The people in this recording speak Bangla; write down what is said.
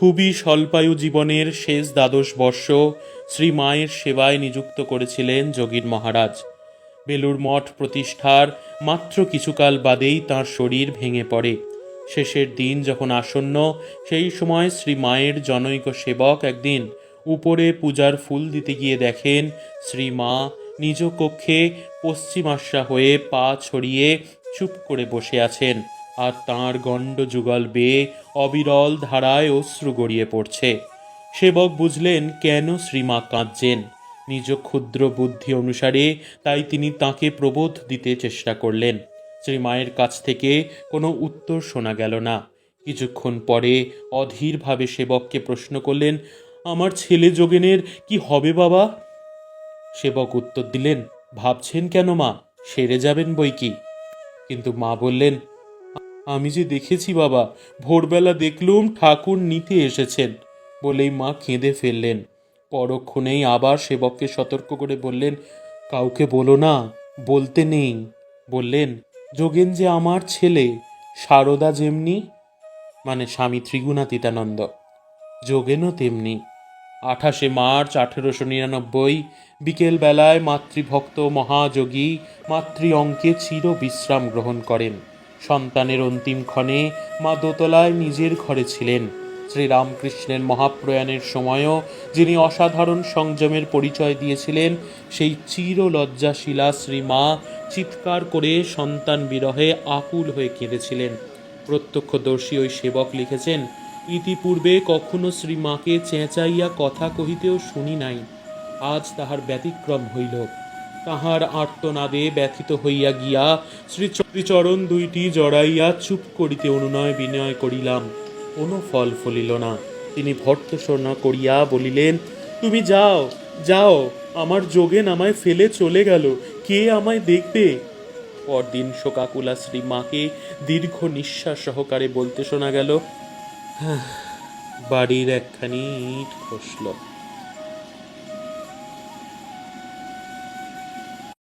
খুবই স্বল্পায়ু জীবনের শেষ দ্বাদশ বর্ষ শ্রী মায়ের সেবায় নিযুক্ত করেছিলেন যোগীর মহারাজ। বেলুর মঠ প্রতিষ্ঠার মাত্র কিছুকাল বাদেই তাঁর শরীর ভেঙে পড়ে। শেষের দিন যখন আসন্ন, সেই সময় শ্রী মায়ের জনৈক সেবক একদিন উপরে পূজার ফুল দিতে গিয়ে দেখেন, শ্রী মা নিজ কক্ষে পশ্চিমাশা হয়ে পা ছড়িয়ে চুপ করে বসে আছেন। আর তাঁর গণ্ড যুগল বেয়ে অবিরল ধারায় অশ্রু গড়িয়ে পড়ছে। সেবক বুঝলেন, কেন শ্রীমা কাঁদছেন? নিজ ক্ষুদ্র বুদ্ধি অনুসারে তাই তিনি তাকে প্রবোধ দিতে চেষ্টা করলেন। শ্রীমায়ের কাছ থেকে কোনো উত্তর শোনা গেল না। কিছুক্ষণ পরে অধীরভাবে সেবককে প্রশ্ন করলেন, আমার ছেলে যোগেনের কি হবে বাবা? সেবক উত্তর দিলেন, ভাবছেন কেন মা? সেরে যাবেন বই কি? কিন্তু মা বললেন আমি যে দেখেছি বাবা, ভোরবেলা দেখলুম ঠাকুর নিতে এসেছেন বলেই মা কেঁদে ফেললেন। পরক্ষণেই আবার সেবককে সতর্ক করে বললেন, কাউকে বলো না, বলতে নেই। বললেন, যোগেন যে আমার ছেলে, সারদা যেমনি মানে স্বামী ত্রিগুণাতীতানন্দ, যোগেনও তেমনি। আঠাশে মার্চ আঠেরোশো নিরানব্বই বিকেলবেলায় মাতৃভক্ত মহাযোগী মাতৃ অঙ্কে চির বিশ্রাম গ্রহণ করেন। সন্তানের অন্তিম ক্ষণে মা দোতলায় নিজের ঘরে ছিলেন। শ্রীরামকৃষ্ণের মহাপ্রয়াণের সময়ও যিনি অসাধারণ সংযমের পরিচয় দিয়েছিলেন, সেই চির লজ্জাশীলা শ্রীমা চিৎকার করে সন্তান বিরহে আকুল হয়ে কেঁদেছিলেন। প্রত্যক্ষদর্শী ওই সেবক লিখেছেন, ইতিপূর্বে কখনো শ্রীমাকে চেঁচাইয়া কথা কহিতেও শুনি নাই। আজ তাহার ব্যতিক্রম হইল। তাহার আর্তনাদে ব্যথিত হইয়া গিয়া শ্রী শ্রীচরণ দুইটি জড়াইয়া চুপ করিতে অনুনয় বিনয় করিলাম। কোনো ফল ফলিল না। তিনি ভর্তসনা করিয়া বলিলেন, তুমি যাও যাও, আমার যোগেন আমায় ফেলে চলে গেল। কে আমায় দেখবে? পরদিন শোকাকুলা শ্রী মাকে দীর্ঘ নিঃশ্বাস সহকারে বলতে শোনা গেল বাড়ির একখানি ইট খসল।